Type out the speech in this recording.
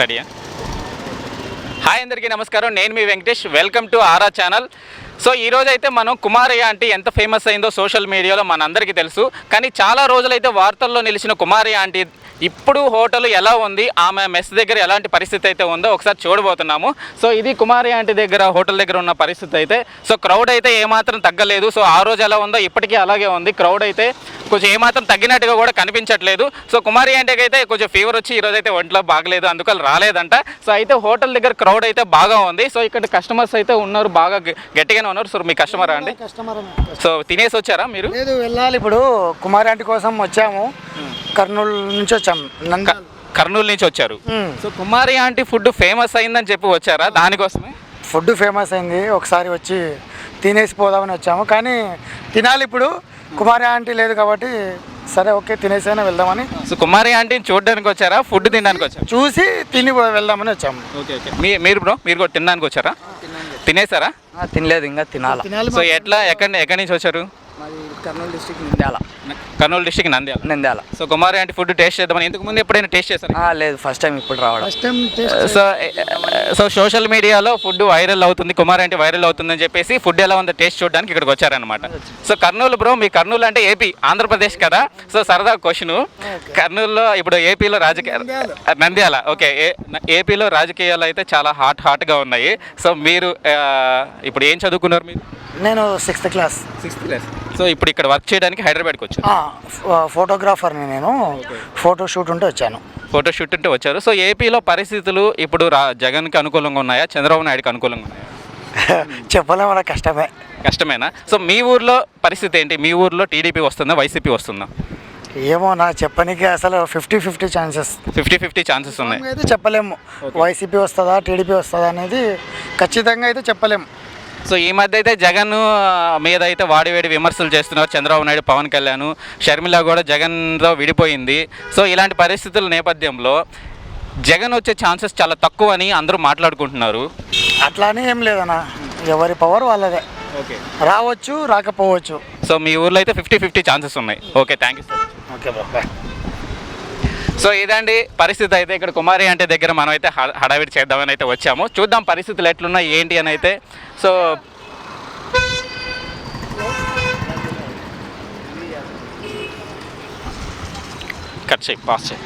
స్టడీయా hi అందరికీ నమస్కారం. నేను మీ Venkatesh. Welcome to Aara channel. So ఈ రోజైతే మనం కుమారయ్య అంటే ఎంత ఫేమస్ అయిందో సోషల్ మీడియాలో మనందరికీ తెలుసు. కానీ చాలా రోజులైతే వార్తల్లో నిలిచిన కుమారయ్య ఆంటీ ఇప్పుడు హోటల్ ఎలా ఉంది? ఆమె మెస్ దగ్గర ఎలాంటి పరిస్థితి అయితే ఉందో ఒకసారి చూడబోతున్నాము. సో ఇది కుమారి ఆంటీ దగ్గర హోటల్ దగ్గర ఉన్న పరిస్థితి అయితే. సో క్రౌడ్ అయితే ఏమాత్రం తగ్గలేదు. సో ఆ రోజు ఎలా ఉందో ఇప్పటికీ అలాగే ఉంది. క్రౌడ్ అయితే కొంచెం ఏమాత్రం తగ్గినట్టుగా కూడా కనిపించట్లేదు. సో కుమారి ఆంటీకి అయితే కొంచెం ఫీవర్ వచ్చి ఈరోజు అయితే ఒంట్లో బాగలేదు అందుకని రాలేదంట. సో అయితే హోటల్ దగ్గర క్రౌడ్ అయితే బాగా ఉంది. సో ఇక్కడ కస్టమర్స్ అయితే ఉన్నారు బాగా గట్టిగానే ఉన్నారు. సో మీ కస్టమర్ అండి? సో తినేసి వచ్చారా మీరు? లేదు వెళ్ళాలి ఇప్పుడు. కుమారి ఆంటీ కోసం వచ్చాము. కర్నూలు నుంచి వచ్చాం. నంద్యాల కర్నూలు నుంచి వచ్చారు. So Kumari aunty food famous అయిందని చెప్పి వచ్చారా? దానికోసమే? ఫుడ్ ఫేమస్ అయింది. ఒకసారి వచ్చి తినేసి పోదామని వచ్చాము. కానీ తినాలి ఇప్పుడు. కుమారి ఆంటీ లేదు కాబట్టి సరే ఓకే తినేసైనా వెళ్దామని. సో కుమారి ఆంటీని చూడడానికి వచ్చారా? ఫుడ్ తినడానికి వచ్చారా? చూసి తిని వెళ్దామని వచ్చాము. Okay okay. మీ మీరు బ్రో మీరు కూడా తినడానికి వచ్చారా? తినేసారా? తినలేదు ఇంకా తినాల. తినాలి సో ఎట్లా? ఎక్కడ ఎక్కడి నుంచి వచ్చారు? Kurnool district Nandyal. Kurnool district Nandyal. Nandyal. So Kumari aunty food taste చేద్దామని ఇంతకు ముందు ఎప్పుడైనా టేస్ట్ చేశారు? ఆ, లేదు ఫస్ట్ టైం ఇప్పుడు రావడం. First time so so social మీడియాలో ఫుడ్ వైరల్ అవుతుంది కుమార్ అంటే వైరల్ అవుతుందని చెప్పేసి ఫుడ్ ఎలా ఉందో టేస్ట్ చూడడానికి ఇక్కడికి వచ్చారనమాట సో కర్నూలు బ్రో మీ కర్నూలు అంటే ఏపీ ఆంధ్రప్రదేశ్ కదా? సో సరదా క్వశ్చన్. కర్నూలులో ఇప్పుడు ఏపీలో రాజకీయ నంద్యాల. ఓకే. ఏపీలో రాజకీయాలు అయితే చాలా హాట్ హాట్గా ఉన్నాయి. సో మీరు ఇప్పుడు ఏం చదువుకున్నారు మీరు? నేను sixth class sixth class so ఇప్పుడు ఇక్కడ వర్క్ చేయడానికి హైదరాబాద్కి వచ్చారు. ఫోటోగ్రాఫర్ని నేను ఫోటో షూట్ ఉంటే వచ్చాను. ఫోటో షూట్ ఉంటే వచ్చారు. సో ఏపీలో పరిస్థితులు ఇప్పుడు రా జగన్కి అనుకూలంగా ఉన్నాయా? చంద్రబాబు నాయుడుకి అనుకూలంగా ఉన్నాయా? చెప్పలేము అలా కష్టమే. కష్టమేనా? సో మీ ఊర్లో పరిస్థితి ఏంటి? మీ ఊర్లో టీడీపీ వస్తుందా? వైసీపీ వస్తుందా? ఏమో నా చెప్పనీకి అసలు fifty fifty chances fifty fifty chances ఉన్నాయి. అయితే చెప్పలేము. వైసీపీ వస్తుందా? టీడీపీ వస్తుందా అనేది ఖచ్చితంగా అయితే చెప్పలేము. సో ఈ మధ్య అయితే జగన్ మీద అయితే వాడివేడి విమర్శలు చేస్తున్నారు చంద్రబాబు నాయుడు పవన్ కళ్యాణ్ షర్మిల కూడా జగన్తో విడిపోయింది. సో ఇలాంటి పరిస్థితుల నేపథ్యంలో జగన్ వచ్చే ఛాన్సెస్ చాలా తక్కువ అని అందరూ మాట్లాడుకుంటున్నారు. అట్లానే ఏం లేదన్న ఎవరి పవర్ వాళ్ళదే. ఓకే. రావచ్చు రాకపోవచ్చు. సో మీ ఊర్లో అయితే ఫిఫ్టీ ఫిఫ్టీ ఛాన్సెస్ ఉన్నాయి. Okay thank you sir. Okay bye. So ఇదండి పరిస్థితి అయితే ఇక్కడ కుమారి అంటే దగ్గర మనం అయితే హడావిడి చేద్దామని అయితే వచ్చాము. చూద్దాం పరిస్థితులు ఎట్లున్నాయి ఏంటి అని అయితే. సో కట్ చేయి పాస్ చేయి.